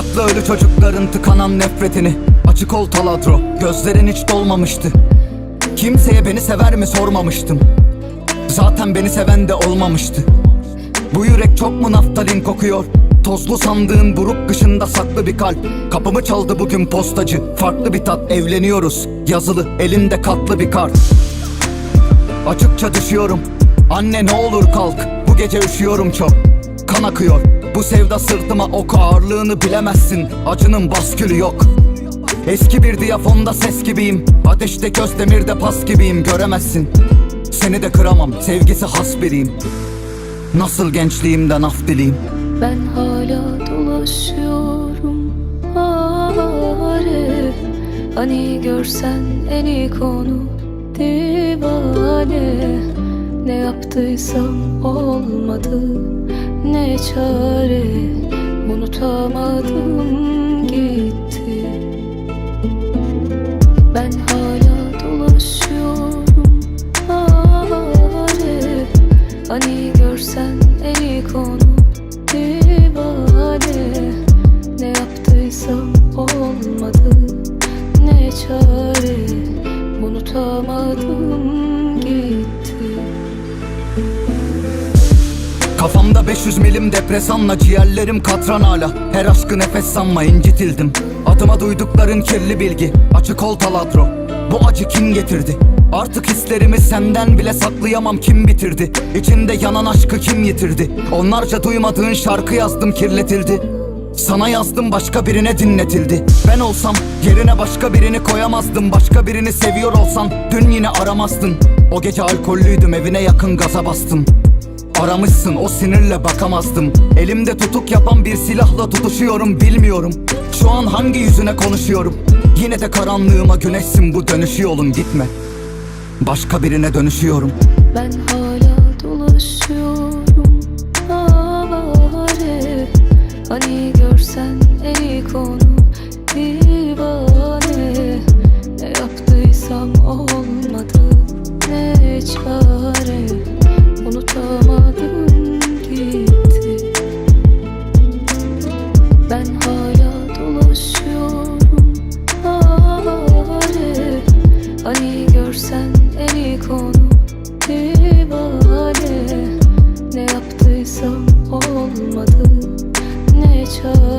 Sakla ölü çocukların tıkanan nefretini. Açık ol taladro Gözlerin hiç dolmamıştı. Kimseye beni sever mi sormamıştım. Zaten beni seven de olmamıştı. Bu yürek çok mu naftalin kokuyor? Tozlu sandığın buruk kışında saklı bir kalp. Kapımı çaldı bugün postacı. Farklı bir tat evleniyoruz. Yazılı elinde katlı bir kart. Açıkça düşüyorum. Anne ne olur kalk. Bu gece üşüyorum çok Kan akıyor. Bu sevda sırtıma ok ağırlığını bilemezsin. Acının baskülü yok. Eski bir diyafonda ses gibiyim. Ateşte göz demirde pas gibiyim. Göremezsin. Seni de kıramam. Sevgisi has biriyim. Nasıl gençliğimden af dileyim? Ben hala dolaşıyorum Arif Hani görsen en iyi konu Divane. Ne yaptıysam olmadı Ne çare? Unutamadım Kafamda 500 milim depresanla ciğerlerim katran hala. Her aşkı nefes sanma incitildim. Adıma duydukların kirli bilgi Açık ol taladro. Bu acı kim getirdi? Artık hislerimi senden bile saklayamam kim bitirdi? İçinde yanan aşkı kim yitirdi? Onlarca duymadığın şarkı yazdım kirletildi. Sana yazdım başka birine dinletildi. Ben olsam yerine başka birini koyamazdım. Başka birini seviyor olsan dün yine aramazdın. O gece alkollüydüm evine yakın gaza bastım Aramışsın o sinirle bakamazdım. Elimde tutuk yapan bir silahla tutuşuyorum bilmiyorum. Şu an hangi yüzüne konuşuyorum? Yine de karanlığıma güneşsin bu dönüşü yolun gitme. Başka birine dönüşüyorum. Ben hala dolaşıyorum hala dolaşıyorum. Avare Hani görsen en iyi konu divane. Ne yaptıysam olmadı Ne çare